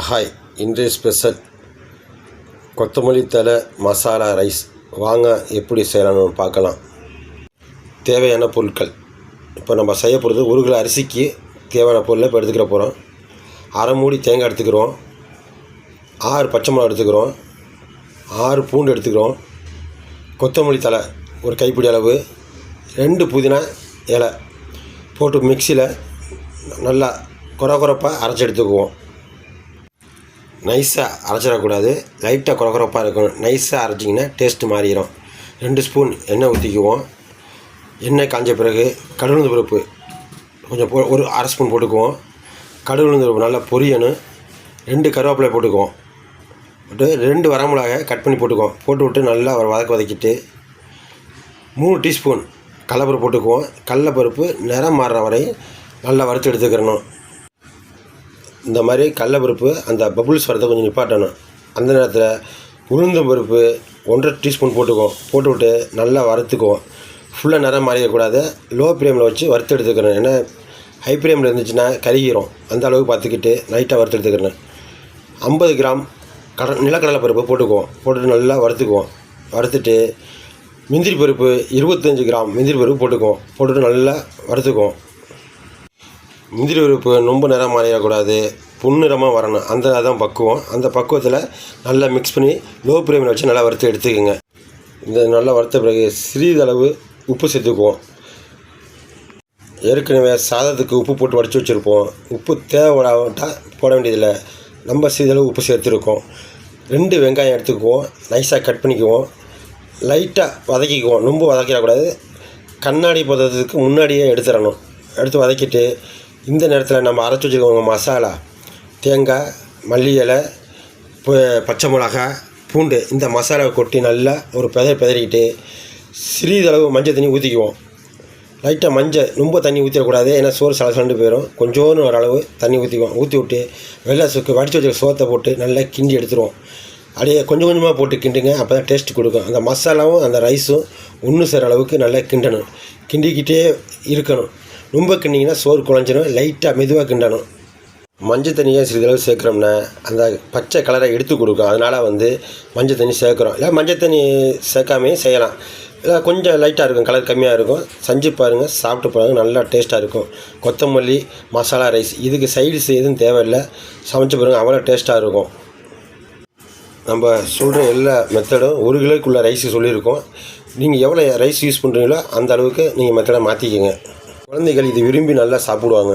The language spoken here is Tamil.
ஹாய் இன்றைய ஸ்பெஷல் கொத்தமல்லி தழை மசாலா ரைஸ் வாங்க எப்படி செய்யலாம்னு பார்க்கலாம். தேவையான பொருட்கள். இப்போ நம்ம செய்ய போகிறது ஒரு கிலோ அரிசிக்கு தேவையான பொருளை இப்போ எடுத்துக்கிற போகிறோம் அரை மூடி தேங்காய் எடுத்துக்கிறோம். ஆறு பச்சை மிளகா எடுத்துக்கிறோம். ஆறு பூண்டு எடுத்துக்கிறோம். கொத்தமல்லி தழை ஒரு கைப்பிடி அளவு. ரெண்டு புதினா இலை போட்டு மிக்சியில் நல்லா குறை குறைப்பாக அரைச்சி எடுத்துக்குவோம். நைஸாக அரைச்சிடக்கூடாது. லைட்டாக குறகுறப்பாக இருக்கும் நைஸாக அரைச்சிங்கன்னா டேஸ்ட்டு மாறிடும். ரெண்டு ஸ்பூன் எண்ணெய் ஊற்றிக்குவோம் எண்ணெய் காஞ்ச பிறகு கடுகு பருப்பு கொஞ்சம் போ ஒரு அரை ஸ்பூன் போட்டுக்குவோம். கடுகு உளுந்து பருப்பு நல்லா பொரியணும். ரெண்டு கருவேப்பிலை போட்டுக்குவோம். போட்டு ரெண்டு வரமிளகாய் கட் பண்ணி போட்டுக்குவோம். போட்டு விட்டு நல்லா வதக்க வதக்கிட்டு மூணு டீஸ்பூன் கடலப்பருப்பு போட்டுக்குவோம். கடலப்பருப்பு நிறம் மாறுற வரை நல்லா வறுத்து எடுத்துக்கிறணும். இந்த மாதிரி கடலப்பருப்பு அந்த பபுள்ஸ் வரதை கொஞ்சம் நிப்பாட்டணும். அந்த நேரத்தில் உளுந்தம் பருப்பு ஒன்றரை டீஸ்பூன் போட்டுக்குவோம் போட்டுவிட்டு நல்லா வறுத்துக்குவோம் ஃபுல்லாக நிறம் மாறிடக்கூடாது. லோ ஃப்ளேமில் வச்சு வறுத்து எடுத்துக்கணும். ஏன்னா ஹை ஃப்ளேமில் இருந்துச்சுன்னா கருகிறோம் அந்த அளவுக்கு பார்த்துக்கிட்டு லைட்டாக வறுத்து எடுத்துக்கிறேன் ஐம்பது கிராம் கட நிலக்கடலை பருப்பு போட்டுக்குவோம் போட்டுட்டு நல்லா வறுத்துக்குவோம் வறுத்துட்டு முந்திரி பருப்பு இருபத்தஞ்சி கிராம் முந்திரி பருப்பு போட்டுக்குவோம் போட்டுட்டு நல்லா வறுத்துக்குவோம் முந்திரி உறுப்பு ரொம்ப நிறம் மாறிடக்கூடாது புன்னிறமாக வரணும். அந்த அதான் பக்குவம். அந்த பக்குவத்தில் நல்லா மிக்ஸ் பண்ணி லோ ஃப்ளேமில் வச்சு நல்லா வறுத்து எடுத்துக்கோங்க. இந்த நல்லா வறுத்த பிறகு சிறிதளவு உப்பு சேர்த்துக்குவோம். ஏற்கனவே சாதத்துக்கு உப்பு போட்டு வடித்து வச்சுருப்போம். உப்பு தேவைப்படாவிட்டால் போட வேண்டியதில்லை. நம்ம சிறிதளவு உப்பு சேர்த்துருக்கோம். ரெண்டு வெங்காயம் எடுத்துக்குவோம். நைஸாக கட் பண்ணிக்குவோம். லைட்டாக வதக்கிக்குவோம். ரொம்ப வதக்கிடக்கூடாது. கண்ணாடி போடுறதுக்கு முன்னாடியே எடுத்துடணும். எடுத்து வதக்கிட்டு இந்த நேரத்தில் நம்ம அரைச்சி வச்சுக்கோங்க மசாலா தேங்காய் மல்லி இலை பச்சை மிளகா பூண்டு இந்த மசாலாவை கொட்டி நல்லா ஒரு பெதறி பெதறிக்கிட்டு சிறிதளவு மஞ்சள் தண்ணி ஊற்றிக்குவோம் லைட்டாக மஞ்சள் ரொம்ப தண்ணி ஊற்றிடக்கூடாது ஏன்னா சோறு சலசலண்டு போயிடும் கொஞ்சோன்னு ஓரளவு தண்ணி ஊற்றிக்குவோம் ஊற்றி விட்டு வெள்ளை சுக்கு வடித்து வச்சுருக்க சோத்தை போட்டு நல்லா கிண்டி எடுத்துருவோம். அப்படியே கொஞ்சம் கொஞ்சமாக போட்டு கிண்டுங்க அப்போ தான் டேஸ்ட் கொடுக்கும். அந்த மசாலாவும் அந்த ரைஸும் ஒன்று சேர அளவுக்கு நல்லா கிண்டணும். கிண்டிக்கிட்டே இருக்கணும். ரொம்ப கிண்டிங்கன்னா சோறு குழஞ்சிடும் லைட்டாக மெதுவாக கிண்டணும். மஞ்சள் தண்ணியை சிறிதளவு சேர்க்குறோம்னா அந்த பச்சை கலரை எடுத்து கொடுக்கும். அதனால் வந்து மஞ்சள் தண்ணி சேர்க்குறோம். இல்லை மஞ்சள் தண்ணி சேர்க்காமையே செய்யலாம். இல்லை கொஞ்சம் லைட்டாக இருக்கும். கலர் கம்மியாக இருக்கும். செஞ்சு பாருங்கள் சாப்பிட்டு பாருங்கள் நல்லா டேஸ்ட்டாக இருக்கும். கொத்தமல்லி மசாலா ரைஸ் இதுக்கு சைடிஸ் எதுவும் தேவையில்லை. சமைச்சு பாருங்கள் அவ்வளோ டேஸ்ட்டாக இருக்கும். நம்ம சொல்கிற எல்லா மெத்தடும் ஒரு கிலோக்குள்ளே ரைஸ் சொல்லியிருக்கோம். நீங்கள் எவ்வளோ ரைஸ் யூஸ் பண்ணுறீங்களோ அந்த அளவுக்கு நீங்கள் மெத்தடை மாற்றிக்கங்க குழந்தைகள் இது விரும்பி நல்லா சாப்பிடுவாங்க.